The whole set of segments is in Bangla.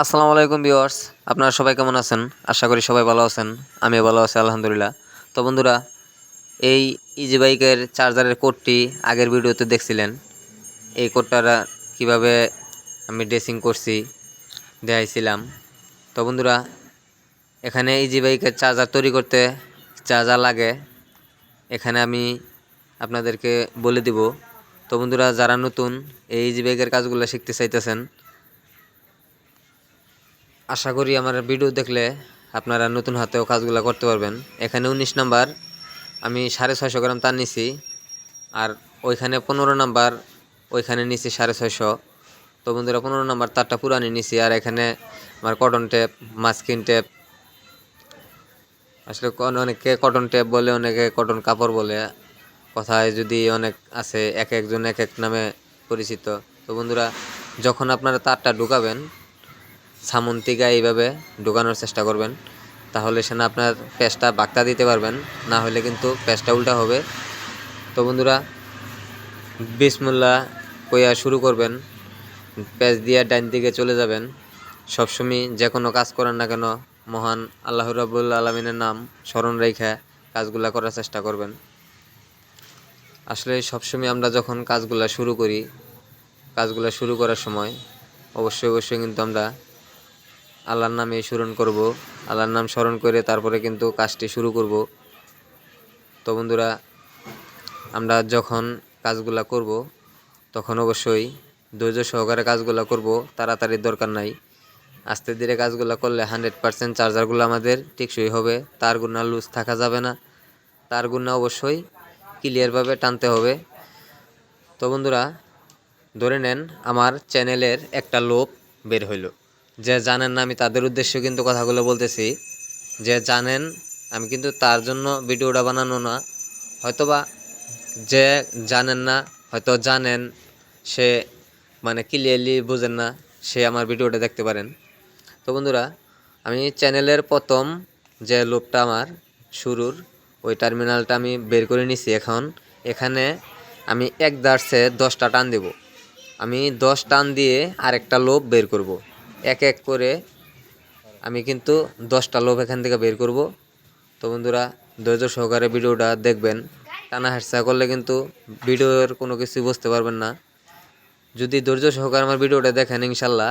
আসসালামু আলাইকুম ভিউয়ার্স, আপনারা সবাই কেমন আছেন? আশা করি সবাই ভালো আছেন আমি ভালো আছি, আলহামদুলিল্লাহ। তো বন্ধুরা, এই ইজি বাইকের চার্জারের কোডটি আগের ভিডিওতে দেখছিলেন। এই কোডটা কীভাবে আমি ড্রেসিং করছি, দেখাইছিলাম। তো বন্ধুরা, এখানে ইজি বাইকের চার্জার তৈরি করতে যা লাগে, এখানে আমি আপনাদেরকে বলে দিব। তো বন্ধুরা, যারা নতুন এই ইজি বাইকের কাজগুলো শিখতে চাইতেছেন আশা করি আমার ভিডিও দেখলে আপনারা নতুন হাতেও কাজগুলো করতে পারবেন। এখানে উনিশ নাম্বার, আমি সাড়ে ছয়শো গ্রাম তার নিছি, আর ওইখানে পনেরো নাম্বার, ওইখানে নিছি সাড়ে ছয়শো। তো বন্ধুরা, পনেরো নাম্বার তারটা পুরানি নিছি, আর এখানে আমার কটন টেপ মাস্কিন টেপ আসলে অনেকে কটন টেপ বলে, অনেকে কটন কাপড় বলে। কথায় যদি অনেক আছে, এক একজন এক এক নামে পরিচিত। তো বন্ধুরা, যখন আপনারা তারটা ঢুকাবেন সামন্তিকা এইভাবে ঢোকানোর চেষ্টা করবেন। তাহলে সেনা আপনার পেস্টটা বাক্তা দিতে পারবেন, না হলে কিন্তু পেস্টটা উল্টা হবে। তো বন্ধুরা, বিসমুল্লাহ কইয়া শুরু করবেন। পেঁচ দিয়ে ডাইন দিকে চলে যাবেন। সবসময় যে কোনো কাজ করেন না কেন, মহান আল্লাহ রাবুল আলমিনের নাম স্মরণ রেখে কাজগুলা করার চেষ্টা করবেন। আসলে সবসময় আমরা যখন কাজগুলা শুরু করি, কাজগুলা শুরু করার সময় অবশ্যই অবশ্যই কিন্তু আমরা আল্লাহর নামে স্মরণ করব, আল্লাহর নাম স্মরণ করে তারপরে কিন্তু কাজটি শুরু করব। তো বন্ধুরা, আমরা যখন কাজগুলা করব, তখন অবশ্যই ধৈর্য সহকারে কাজগুলো করব, তাড়াতাড়ি দরকার নাই। আস্তে ধীরে কাজগুলো করলে হান্ড্রেড পার্সেন্ট চার্জারগুলো আমাদের টেকসই হবে, তার গুণা লুজ থাকা যাবে না। তার গুণা অবশ্যই ক্লিয়ারভাবে টানতে হবে। তো বন্ধুরা, ধরে নেন আমার চ্যানেলের একটা লোক বের হইল। যে জানেন না, আমি তাদের উদ্দেশ্যে কিন্তু কথাগুলো বলতেছি। যে জানেন, আমি কিন্তু তার জন্য ভিডিওটা বানানো না। হয়তোবা যে জানেন না, হয়তো জানেন, সে মানে ক্লিয়ারলি বোঝেন না, সে আমার ভিডিওটা দেখতে পারেন। তো বন্ধুরা, আমি চ্যানেলের প্রথম যে লোপটা আমার শুরুর, ওই টার্মিনালটা আমি বের করে নিছি এখন। এখানে আমি এক দার্সে দশটা টান দেব। আমি দশ টান দিয়ে আরেকটা লোভ বের করব। এক এক করে আমি কিন্তু দশটা লোভ এখান থেকে বের করব। তো বন্ধুরা, ধৈর্য সহকারে ভিডিওটা দেখবেন। টানা হাসা করলে কিন্তু ভিডিওর কোনো কিছু বুঝতে পারবেন না। যদি ধৈর্য সহকারে আমার ভিডিওটা দেখেন, ইনশাল্লাহ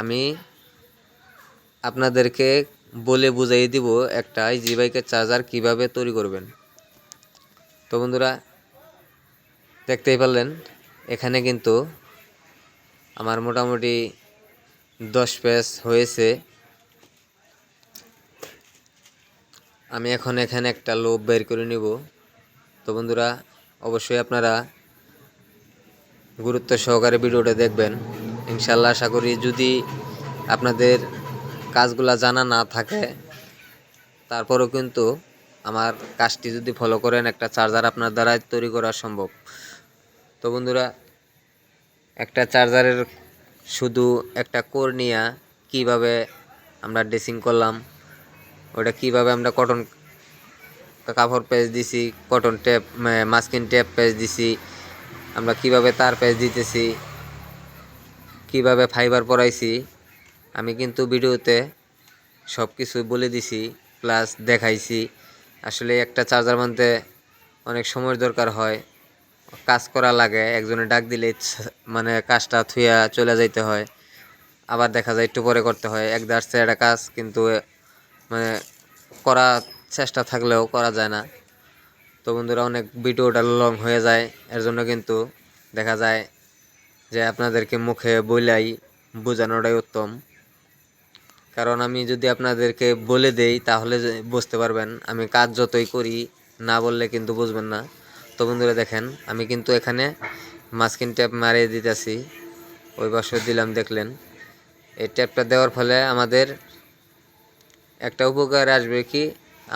আমি আপনাদেরকে বলে বুঝাই দিব একটা জি বাইকের চার্জার কীভাবে তৈরি করবেন। তো বন্ধুরা, দেখতেই পারলেন, এখানে কিন্তু আমার মোটামুটি দশ পেজ হয়েছে। আমি এখন এখানে একটা লোভ বের করে নিব। তো বন্ধুরা, অবশ্যই আপনারা গুরুত্ব সহকারে ভিডিওটা দেখবেন। ইনশাল্লাহ আশা করি যদি আপনাদের কাজগুলা জানা না থাকে, তারপরেও কিন্তু আমার কাজটি যদি ফলো করেন, একটা চার্জার আপনার দ্বারা তৈরি করা সম্ভব। তো বন্ধুরা, একটা চার্জারের শুধু একটা কোর নিয়া কীভাবে আমরা ড্রেসিং করলাম, ওটা কীভাবে আমরা কটন কাপড় পেজ দিছি কটন টেপ মাস্কিন টেপ পেজ দিছি, আমরা কীভাবে তার পেজ দিতেছি, কীভাবে ফাইবার পরাইছি, আমি কিন্তু ভিডিওতে সব কিছু বলে দিছি প্লাস দেখাইছি। আসলে একটা চার্জার মানতে অনেক সময় দরকার হয়। কাজ করা লাগে, একজনে ডাক দিলে মানে কাজটা থুয়া চলে যাইতে হয়। আবার দেখা যায় একটু পরে করতে হয়, এক দাঁড়ছে একটা কাজ কিন্তু মানে করা চেষ্টা থাকলেও করা যায় না। তো বন্ধুরা, অনেক ভিডিওটা লং হয়ে যায়, এর জন্য কিন্তু দেখা যায় যে আপনাদেরকে মুখে বইলাই বোঝানোটাই উত্তম। কারণ আমি যদি আপনাদেরকে বলে দেই, তাহলে বুঝতে পারবেন, আমি কাজ যতই করি, না বললে কিন্তু বুঝবেন না। তো বন্ধুরা দেখেন, আমি কিন্তু এখানে মাস্কিন ট্যাপ মারিয়ে দিতেছি। ওই বছর দিলাম, দেখলেন। এই ট্যাপটা দেওয়ার ফলে আমাদের একটা উপকার আসবে কি,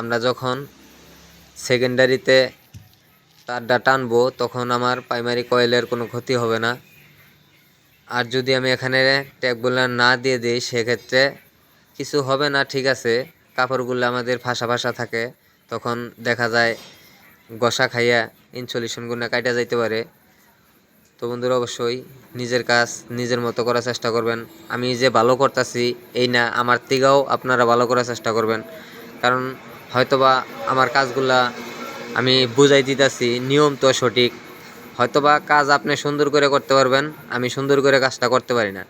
আমরা যখন সেকেন্ডারিতে তারটা টানবো তখন আমার প্রাইমারি কয়েলের কোনো ক্ষতি হবে না। আর যদি আমি এখানে ট্যাপগুলো না দিয়ে দিই, সেক্ষেত্রে কিছু হবে না, ঠিক আছে। কাপড়গুলো আমাদের ফাঁসা ফাঁসা থাকে, তখন দেখা যায় গসা খাইয়া ইনসুলেশনগুলো কাটা যাইতে পারে। তো বন্ধুরা, অবশ্যই নিজের কাজ নিজের মতো করার চেষ্টা করবেন। আমি যে ভালো করতেছি, এই না, আমার থেকেও আপনারা ভালো করার চেষ্টা করবেন। কারণ হয়তোবা আমার কাজগুলা আমি বুঝাই দিতেছি, নিয়ম তো সঠিক। হয়তোবা কাজ আপনি সুন্দর করে করতে পারবেন, আমি সুন্দর করে কাজটা করতে পারি না।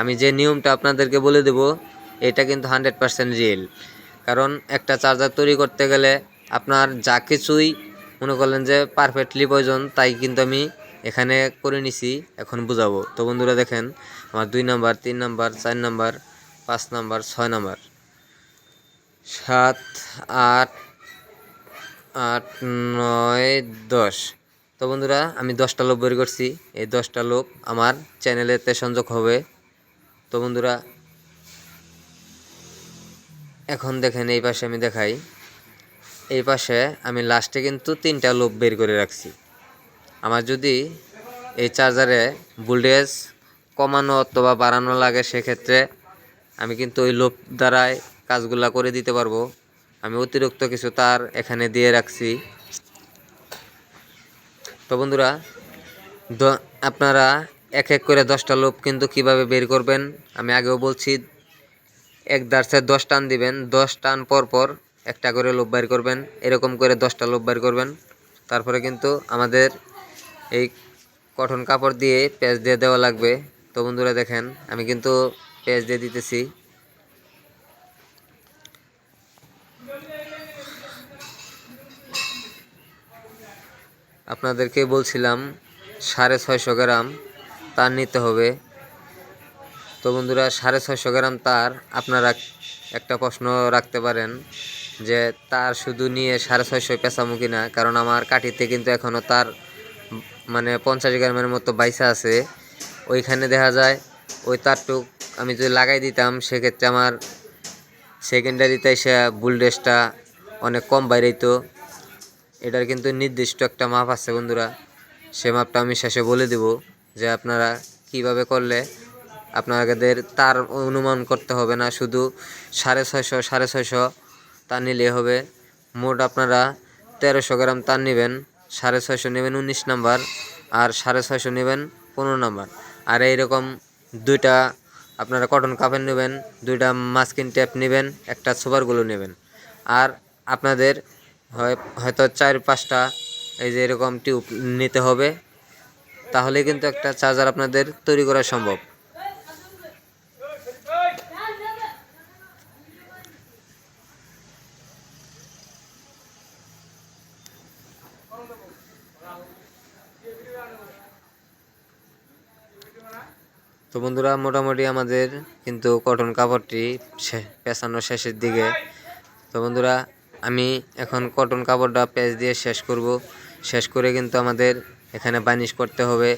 আমি যে নিয়মটা আপনাদেরকে বলে দেব, এটা কিন্তু হান্ড্রেড পারসেন্ট রিয়েল। কারণ একটা চার্জার তৈরি করতে গেলে আপনার যা কিছুই মনে করলেন যে পারফেক্টলি প্রয়োজন, তাই কিন্তু আমি এখানে করে নিছি, এখন বুঝাবো। তো বন্ধুরা দেখেন, আমার দুই নাম্বার, তিন নাম্বার, চার নাম্বার, পাঁচ নাম্বার, ছয় নাম্বার। সাত, আট আট, নয়, দশ। তো বন্ধুরা, আমি দশটা লোক বের করছি। এই দশটা লোক আমার চ্যানেলেতে সংযোগ হবে। তো বন্ধুরা, এখন দেখেন এই পাশে আমি দেখাই। এই পাশে আমি লাস্টে কিন্তু তিনটা লোভ বের করে রাখছি। আমার যদি এই চার্জারে ভোল্টেজ কমানো অথবা বাড়ানো লাগে, সেক্ষেত্রে আমি কিন্তু ওই লোভ দ্বারাই কাজগুলা করে দিতে পারব। আমি অতিরিক্ত কিছু তার এখানে দিয়ে রাখছি। তো বন্ধুরা আপনারা এক এক করে দশটা লোভ কিন্তু কীভাবে বের করবেন? আমি আগেও বলছি, এক দার্সে দশ টান দিবেন। দশ টান পর পর একটা করে লোভ বাইর করবেন, এরকম করে দশটা লোভ বাইর করবেন। তারপরে কিন্তু আমাদের এই কটন কাপড় দিয়ে পেঁচ দিয়ে দেওয়া লাগবে। তো বন্ধুরা দেখেন, আমি কিন্তু পেঁচ দিয়ে দিতেছি। আপনাদেরকে বলছিলাম, সাড়ে ছয়শো গ্রাম তার নিতে হবে। তো বন্ধুরা, সাড়ে ছয়শো গ্রাম তার আপনারা একটা প্রশ্ন রাখতে পারেন। যে তার শুধু নিয়ে সাড়ে ছয়শো পেঁচামো কিনা, কারণ আমার কাঠিতে কিন্তু এখনও তার মানে পঞ্চাশ গ্রামের মতো বাইসা আছে। ওইখানে দেখা যায়, ওই তারটুক আমি যদি লাগাই দিতাম, সেক্ষেত্রে আমার সেকেন্ডারিতে এসে বুলডেসটা অনেক কম বাইরেইতো। এটার কিন্তু নির্দিষ্ট একটা মাপ আছে বন্ধুরা, সে মাপটা আমি শেষে বলে দেব যে আপনারা কীভাবে করলে আপনাদের তার অনুমান করতে হবে না, শুধু সাড়ে ছয়শো সাড়ে ছয়শো তার নিলে হবে। মোট আপনারা তেরোশো গ্রাম তার নেবেন, সাড়ে ছয়শো নেবেন উনিশ নাম্বার আর সাড়ে ছয়শো নেবেন পনেরো নাম্বার। আর এইরকম দুইটা আপনারা কটন কাপড় নেবেন, দুইটা মাস্কিন ট্যাপ নেবেন, একটা সুপারগুলো নেবেন। আর আপনাদের হয়, হয়তো চার পাঁচটা এই যে এরকম টিউব নিতে হবে, তাহলে কিন্তু একটা চার্জার আপনাদের তৈরি করা সম্ভব তো বন্ধুরা, মোটামুটি আমাদের কিন্তু কটন কাপড়টি পেঁচানো শেষের দিকে। তো বন্ধুরা, আমি এখন কটন কাপড়টা পেঁচ দিয়ে শেষ করব। শেষ করে কিন্তু আমাদের এখানে বানিশ করতে হবে।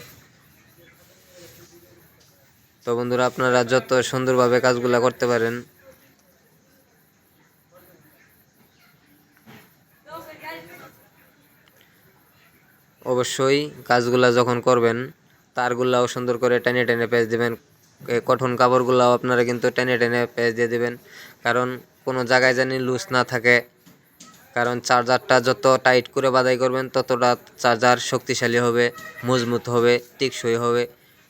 তো বন্ধুরা, আপনারা যত সুন্দরভাবে কাজগুলা করতে পারেন। অবশ্যই কাজগুলা যখন করবেন তারগুলাও সুন্দর করে টেনে টেনে পেঁচ দেবেন। কঠন কাপড়গুলাও আপনারা কিন্তু টেনে টেনে পেঁচ দিয়ে দেবেন। কারণ কোনো জায়গায় জানি লুজ না থাকে। কারণ চার্জারটা যত টাইট করে বাদাই করবেন, ততটা চার্জার শক্তিশালী হবে, মজবুত হবে, টেকসই হবে।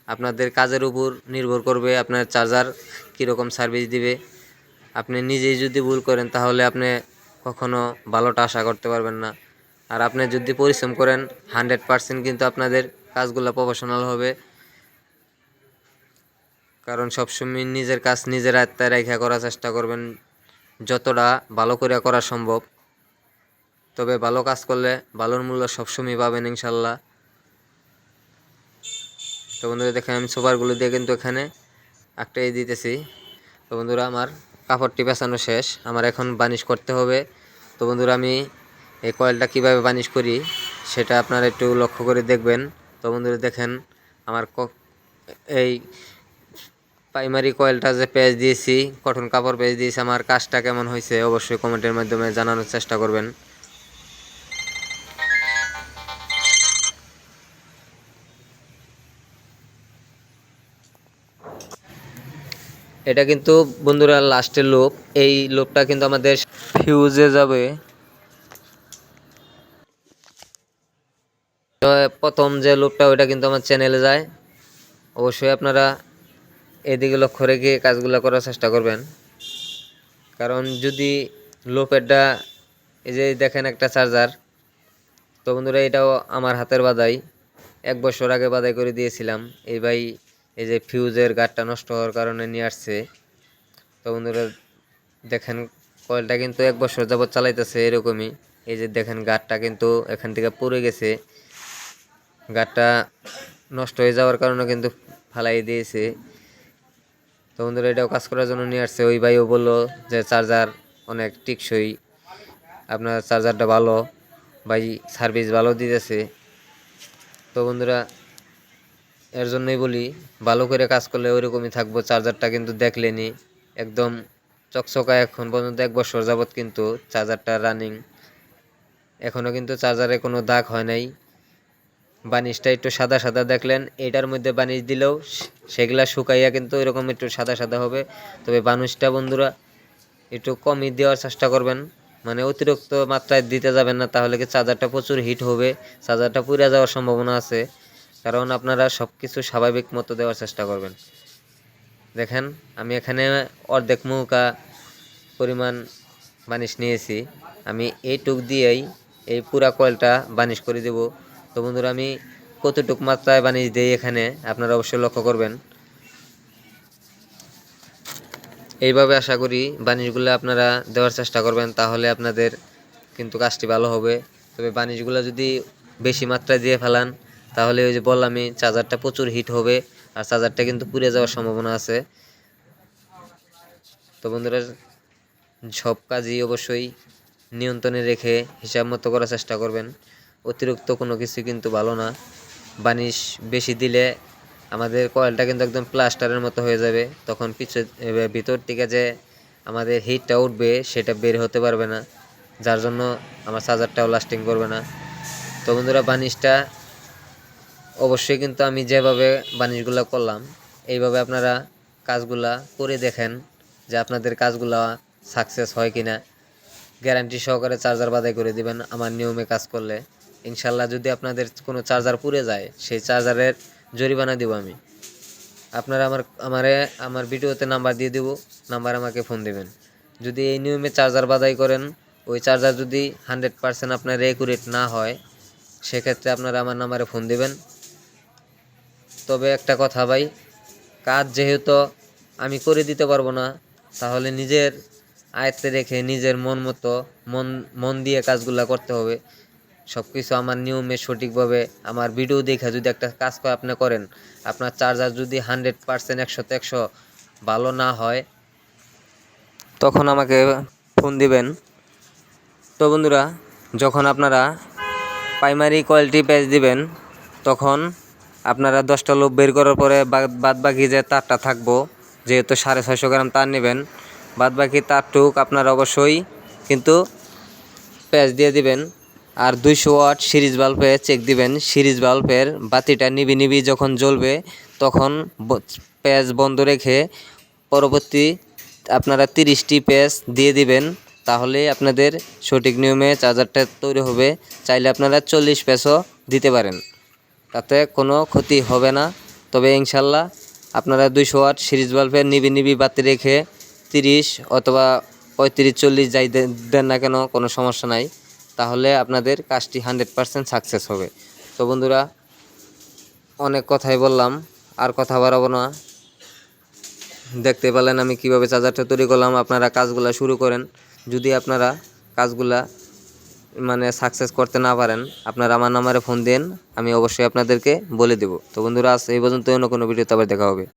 আপনাদের কাজের উপর নির্ভর করবে আপনার চার্জার কীরকম সার্ভিস দিবে। আপনি নিজেই যদি ভুল করেন, তাহলে আপনি কখনো ভালোটা আশা করতে পারবেন না। আর আপনি যদি পরিশ্রম করেন, হান্ড্রেড পারসেন্ট কিন্তু আপনাদের কাজগুলো প্রফেশনাল হবে। কারণ সবসময় নিজের কাজ নিজের আত্মায় রেখা করার চেষ্টা করবেন, যতটা ভালো করে করা সম্ভব। তবে ভালো কাজ করলে ভালোর মূল্য সবসময় পাবেন ইনশাল্লাহ। তো বন্ধুরা, দেখেন আমি সুপারগুলো দিয়ে কিন্তু এখানে একটাই দিতেছি। তো বন্ধুরা, আমার কাপড়টি পেঁচানো শেষ, আমার এখন বানিশ করতে হবে। তো বন্ধুরা, আমি এই কয়েলটা কীভাবে বানিশ করি, সেটা আপনারা একটু লক্ষ্য করে দেখবেন। তো বন্ধুরা দেখেন আমার এই প্রাইমারি কয়েলটা যে পেজ দিয়েছি কটন কাপড় পেজ দিয়েছি, আমার কাজটা কেমন হয়েছে অবশ্যই কমেন্টের মাধ্যমে জানানোর চেষ্টা করবেন। এটা কিন্তু বন্ধুরা লাস্টের লোপ এই লোপটা কিন্তু আমাদের ফিউজে যাবে। তো প্রথম যে লুপটা ওইটা কিন্তু আমার চ্যানেলে যায়। অবশ্যই আপনারা এদিকে লক্ষ্য রেখে কাজগুলো করার চেষ্টা করবেন। কারণ যদি লোপেরটা এই যে দেখেন একটা চার্জার তো বন্ধুরা এটাও আমার হাতের বাদাই এক বছর আগে বাদাই করে দিয়েছিলাম। এই ভাই, এই যে ফিউজের গাঠটা নষ্ট হওয়ার কারণে নিয়ে আসছে। তো বন্ধুরা, দেখেন কয়েলটা কিন্তু এক বছর যাবত চালাইতেছে এরকমই। এই যে দেখেন গাঠটা কিন্তু এখান থেকে পড়ে গেছে। গাঠটা নষ্ট হয়ে যাওয়ার কারণে কিন্তু ফালাই দিয়েছে। তো বন্ধুরা, এটাও কাজ করার জন্য নিয়ে আসছে। ওই ভাইও বলল যে চার্জার অনেক টিকসই। আপনার চার্জারটা ভালো। ভাই সার্ভিস ভালো দিতেছে। তো বন্ধুরা, এর জন্যই বলি, ভালো করে কাজ করলে ওইরকমই থাকব। চার্জারটা কিন্তু দেখলেনি। একদম চকচকা এখন পর্যন্ত এক বছর যাবত কিন্তু চার্জারটা রানিং এখনও কিন্তু চার্জারে কোনো দাগ হয় নাই। বানিশটা একটু সাদা সাদা দেখলেন, এটার মধ্যে বানিশ দিলেও সেগুলা শুকাইয়া কিন্তু এরকম একটু সাদা সাদা হবে। তবে বানুষটা বন্ধুরা একটু কমই দেওয়ার চেষ্টা করবেন। মানে অতিরিক্ত মাত্রায় দিতে যাবেন না, তাহলে কি চার্জারটা প্রচুর হিট হবে, চার্জারটা পুড়ে যাওয়ার সম্ভাবনা আছে। কারণ আপনারা সব কিছু স্বাভাবিক মতো দেওয়ার চেষ্টা করবেন। দেখেন, আমি এখানে অর্ধেক মুখা পরিমাণ বানিশ নিয়েছি। আমি এইটুক দিয়েই এই পুরা কয়েলটা বানিশ করে দেব। তো বন্ধুরা, আমি কতটুক মাত্রায় বানিশ দিই এখানে, আপনারা অবশ্যই লক্ষ্য করবেন। এইভাবে আশা করি বানিশগুলো আপনারা দেওয়ার চেষ্টা করবেন, তাহলে আপনাদের কিন্তু কাজটি ভালো হবে। তবে বানিশগুলো যদি বেশি মাত্রায় দিয়ে ফেলান, তাহলে ওই যে বললামই চার্জারটা প্রচুর হিট হবে, আর চার্জারটা কিন্তু পুড়ে যাওয়ার সম্ভাবনা আছে। তো বন্ধুরা, সব কাজই অবশ্যই নিয়ন্ত্রণে রেখে হিসাব মতো করার চেষ্টা করবেন। অতিরিক্ত কোনো কিছু কিন্তু ভালো না। বানিশ বেশি দিলে আমাদের কয়েলটা কিন্তু একদম প্লাস্টারের মতো হয়ে যাবে। তখন পিছু ভিতর থেকে যে আমাদের হিটটা উঠবে, সেটা বের হতে পারবে না। যার জন্য আমার চার্জারটাও লাস্টিং করবে না। তো বন্ধুরা, বানিশটা অবশ্যই কিন্তু আমি যেভাবে বানিশগুলো করলাম, এইভাবে আপনারা কাজগুলা করে দেখেন যে আপনাদের কাজগুলা সাকসেস হয় কিনা। গ্যারান্টি সহকারে চার্জার বাদাই করে দিবেন, আমার নিয়মে কাজ করলে। ইনশাল্লাহ যদি আপনাদের কোনো চার্জার পুড়ে যায়, সেই চার্জারের জরিমানা দিব আমি। আপনারা আমার, আমারে, আমার ভিডিওতে নাম্বার দিয়ে দেবো, নাম্বার আমাকে ফোন দেবেন। যদি এই নিয়মে চার্জার বাদাই করেন, ওই চার্জার যদি হান্ড্রেড পার্সেন্ট আপনার একুরেট না হয়, সেক্ষেত্রে আপনারা আমার নাম্বারে ফোন দেবেন। তবে একটা কথা ভাই, কাজ যেহেতু আমি করে দিতে পারব না, তাহলে নিজের আয়ত্তে রেখে নিজের মন মতো, মন মন দিয়ে কাজগুলো করতে হবে। সব কিছু আমার নিয়মে, সঠিকভাবে আমার ভিডিও দেখে যদি একটা কাজ করে আপনি করেন, আপনার চার্জার যদি হান্ড্রেড পার্সেন্ট একশোতে একশো ভালো না হয়, তখন আমাকে ফোন দিবেন। তো বন্ধুরা, যখন আপনারা প্রাইমারি কোয়ালিটি প্যাচ দিবেন, তখন আপনারা দশটা লোভ বের করার পরে বাদ- বাকি যে তারটা থাকব, যেহেতু সাড়ে ছয়শো গ্রাম তার নেবেন বাদ বাকি তারটুক আপনারা অবশ্যই কিন্তু প্যাচ দিয়ে দিবেন। আর দুইশো ওয়াট সিরিজ বাল্বে চেক দিবেন। সিরিজ বাল্বের বাতিটা নিবি নিবি যখন জ্বলবে, তখন প্যাচ বন্ধ রেখে পরবর্তী আপনারা তিরিশটি প্যাচ দিয়ে দিবেন, তাহলে আপনাদের সঠিক নিয়মে চার্জারটা তৈরি হবে। চাইলে আপনারা চল্লিশ প্যাচও দিতে পারেন। তাতে কোনো ক্ষতি হবে না। তবে ইনশাল্লাহ আপনারা দুইশো ওয়াট সিরিজ বাল্বের নিবি নিবি বাতি রেখে তিরিশ অথবা পঁয়ত্রিশ, চল্লিশ যাই দেন না কেন, কোনো সমস্যা নাই। তাহলে আপনাদের কাজটি হান্ড্রেড পারসেন্ট সাকসেস হবে। তো বন্ধুরা, অনেক কথাই বললাম, আর কথা বাড়াবো না। দেখতে পেলেন আমি কীভাবে চার্জারটা তৈরি করলাম, আপনারা কাজগুলা শুরু করেন। যদি আপনারা কাজগুলা মানে সাকসেস করতে না পারেন, আপনারা আমার নাম্বারে ফোন দিন, আমি অবশ্যই আপনাদেরকে বলে দেব। তো বন্ধুরা, আজ এই পর্যন্ত অন্য কোনো ভিডিওতে আবার দেখা হবে।